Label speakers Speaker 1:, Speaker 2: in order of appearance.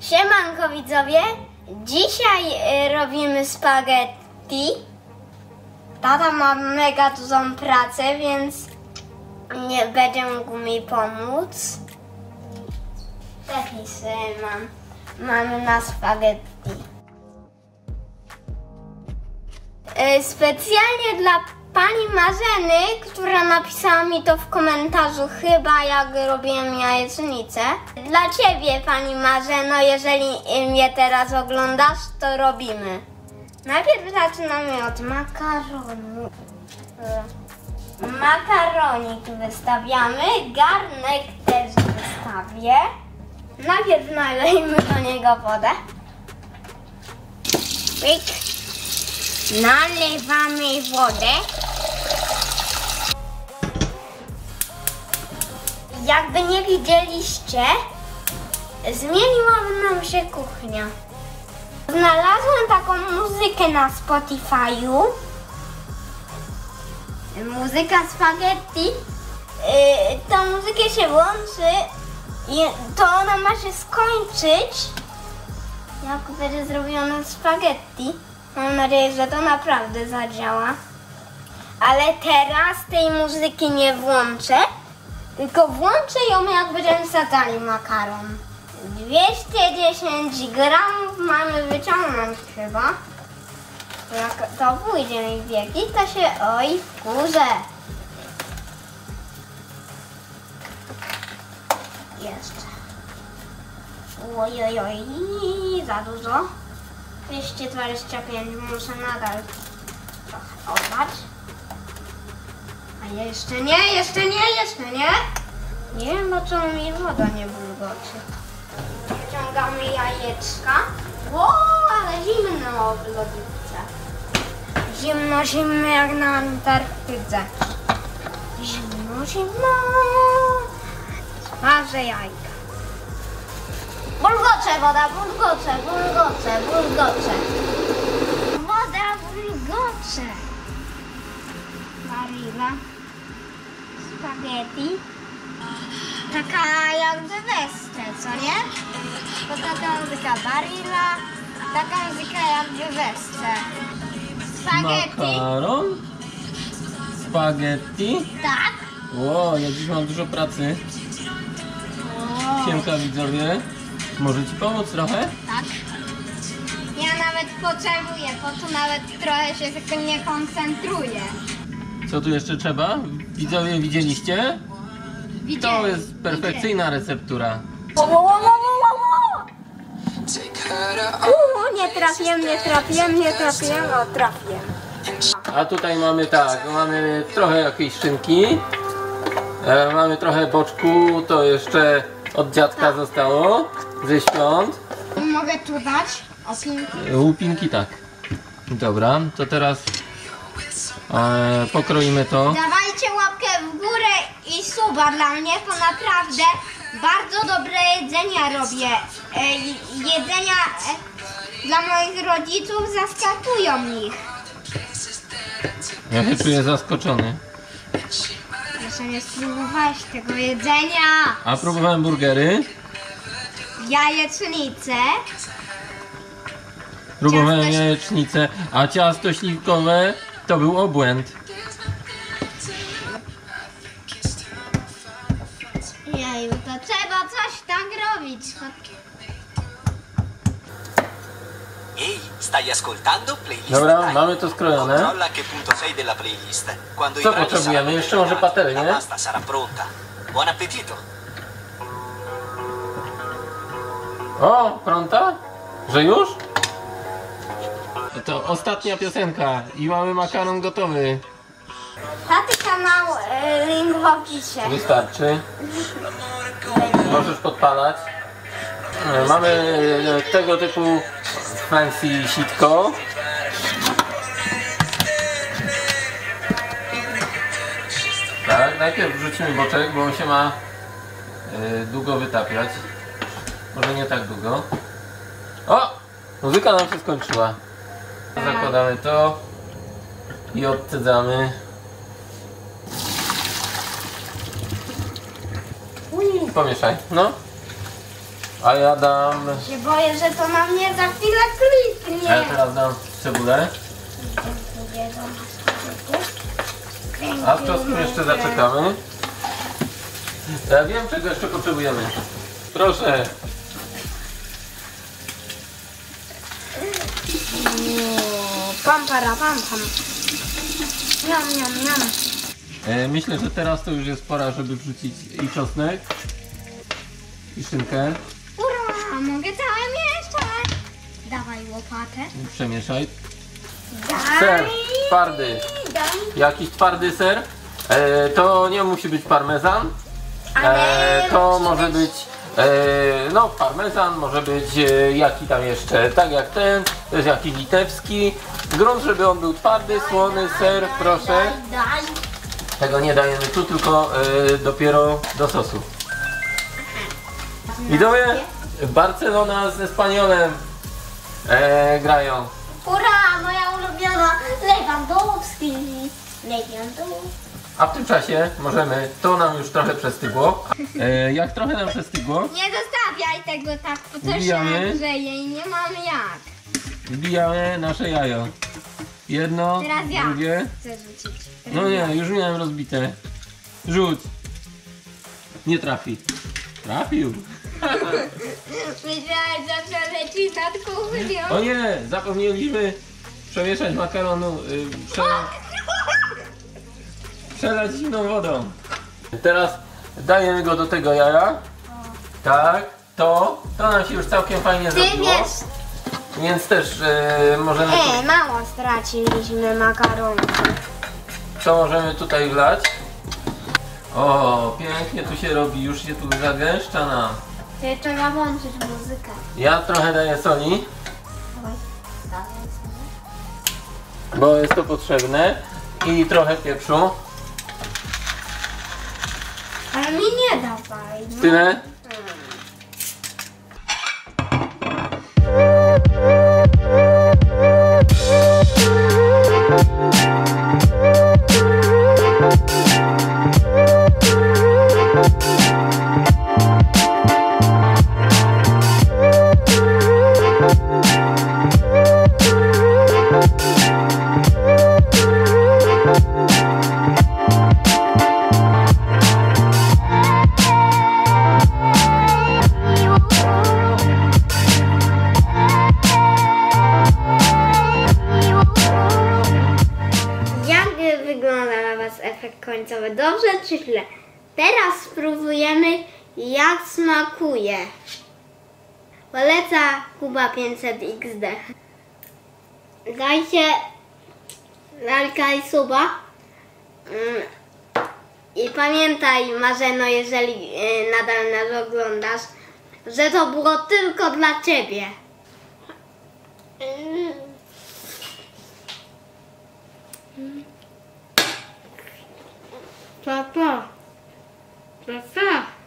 Speaker 1: Siemanko widzowie, dzisiaj y, robimy spaghetti. Tata ma mega dużą pracę, więc nie będzie mógł mi pomóc. Przepisy mam. Mamy na spaghetti. Y, Specjalnie dla pani Marzeny, która napisała mi to w komentarzu, chyba jak robiłem jajecznicę. Dla ciebie, pani Marzeno, jeżeli mnie teraz oglądasz, to robimy. Najpierw zaczynamy od makaronu. Makaronik wystawiamy, garnek też wystawię. Najpierw nalejmy do niego wodę. Pyk. Nalewamy wodę. Jakby nie widzieliście, zmieniła nam się kuchnia. Znalazłem taką muzykę na Spotify'u. Muzyka spaghetti. Yy, tą muzykę się włączy i to ona ma się skończyć jak będzie spaghetti. Mam nadzieję, że to naprawdę zadziała. Ale teraz tej muzyki nie włączę, tylko włączę ją jak będziemy sadzali makaron. 210 gramów mamy wyciągnąć chyba. Jak to pójdzie mi w biegi, to się oj wkurzę. Jeszcze. Oj, oj, za dużo. 225 muszę nadal trochę olać. A jeszcze nie, jeszcze nie, jeszcze nie. Nie wiem, dlaczego mi woda nie bulgoczy. Wyciągamy jajeczka. Ło, ale zimno w lodówce. Zimno, zimno jak na Antarktydze. Zimno, zimno. Smażę jajka. Bulgocze woda, bulgocze, bulgocze, bulgocze. Woda bulgocze. Barilla. Spaghetti. Taka jakby wesce, co nie? Bo taka muzyka Barilla. Taka muzyka jakby wesce. Spaghetti.
Speaker 2: Makaron, spaghetti.
Speaker 1: Tak.
Speaker 2: Ło, ja dziś mam dużo pracy. Siemka widzowie. Może ci pomóc trochę?
Speaker 1: tak. Ja nawet potrzebuję, bo tu nawet trochę się tylko nie koncentruję.
Speaker 2: Co tu jeszcze trzeba? Widzowie widzieliście? To jest perfekcyjna receptura.
Speaker 1: Uuu, nie trafiłem, nie trafiłem, nie trafiłem, o trafiłem.
Speaker 2: A tutaj mamy tak, mamy trochę jakiejś szynki. E, mamy trochę boczku, to jeszcze od dziadka zostało ze świąt.
Speaker 1: Mogę tu dać opinki?
Speaker 2: Łupinki tak. Dobra, to teraz e, pokroimy to.
Speaker 1: Dawajcie łapkę w górę i suba dla mnie, bo naprawdę bardzo dobre jedzenia robię. E, jedzenia e, dla moich rodziców zaskakują ich.
Speaker 2: Ja się czuję zaskoczony.
Speaker 1: Jeszcze nie spróbowałeś tego jedzenia.
Speaker 2: A próbowałem burgery,
Speaker 1: Jajecznicę.
Speaker 2: próbowałem
Speaker 1: Ciasto-
Speaker 2: jajecznicę, a ciasto śliwkowe to był obłęd.
Speaker 3: Ehi, stai ascoltando playlist
Speaker 2: Dobra,
Speaker 3: Time?
Speaker 2: mamy to skrojone.
Speaker 3: Controlla a che punto sei della playlist. Quando
Speaker 2: Co potrzebujemy?
Speaker 3: saranno
Speaker 2: Jeszcze może patelnię?
Speaker 3: La pasta sarà pronta. Buon appetito!
Speaker 2: O, pronta? Że już? To ostatnia piosenka i mamy makaron gotowy.
Speaker 1: Taty kanał e, link w opisie.
Speaker 2: Wystarczy. Możesz podpalać. Mamy e, tego typu fancy sitko. Tak, najpierw wrzucimy boczek, bo on się ma e, długo wytapiać. Może nie tak długo. O! Muzyka nam się skończyła. Zakładamy to i odcedzamy. Pomieszaj. No. A ja dam...
Speaker 1: Się boję, że to na mnie za chwilę
Speaker 2: A
Speaker 1: kliknie.
Speaker 2: ja teraz dam cebulę. A w czosnku jeszcze zaczekamy. Ja wiem, czego jeszcze potrzebujemy. Proszę.
Speaker 1: Pam, para, pam, pam. Miam, miam, miam.
Speaker 2: E, myślę, że teraz to już jest pora, żeby wrzucić i czosnek, i szynkę.
Speaker 1: Mogę całe mieszać. Dawaj łopatę.
Speaker 2: Przemieszaj.
Speaker 1: Daj.
Speaker 2: Ser twardy.
Speaker 1: Daj.
Speaker 2: Jakiś twardy ser. E, to nie musi być parmezan. E, to może być e, no parmezan, może być e, jaki tam jeszcze, tak jak ten, to jest jakiś litewski. Grunt, żeby on był twardy, słony, ser, proszę.
Speaker 1: Daj, daj.
Speaker 2: Tego nie dajemy tu, tylko e, dopiero do sosu. Widzowie, Barcelona z Espaniolem e, grają.
Speaker 1: Ura, moja ulubiona Lewandowski. Lewandowski.
Speaker 2: A w tym czasie możemy, to nam już trochę przestygło. E, jak trochę nam przestygło,
Speaker 1: Nie zostawiaj tego tak, bo to się
Speaker 2: Wbijamy.
Speaker 1: grzeje i nie mam jak.
Speaker 2: wbijamy nasze jajo. Jedno,
Speaker 1: Teraz ja.
Speaker 2: drugie.
Speaker 1: Chcę rzucić.
Speaker 2: No nie, już miałem rozbite. Rzuć. Nie trafi. Trafił.
Speaker 1: Myślałem, że przeleci nad kuchnią.
Speaker 2: O nie, zapomnieliśmy przemieszać makaronu. Y, prze, przelać zimną wodą. Teraz dajemy go do tego jaja. Tak, to, to nam się już całkiem fajnie
Speaker 1: Ty
Speaker 2: zrobiło.
Speaker 1: wiesz,
Speaker 2: Więc też y, możemy, tu,
Speaker 1: e, mało straciliśmy makaronu.
Speaker 2: to możemy tutaj wlać. O, pięknie tu się robi, już się tu zagęszcza nam.
Speaker 1: Ty trzeba włączyć muzykę.
Speaker 2: Ja trochę daję soli, bo jest to potrzebne. I trochę pieprzu.
Speaker 1: Ale mi nie dawaj. No.
Speaker 2: Tyle.
Speaker 1: Teraz spróbujemy jak smakuje. Poleca Kuba 500 XD. Dajcie lalka i suba. Mm. I pamiętaj Marzeno, jeżeli y, nadal nas oglądasz, że to było tylko dla Ciebie. Papá, papá.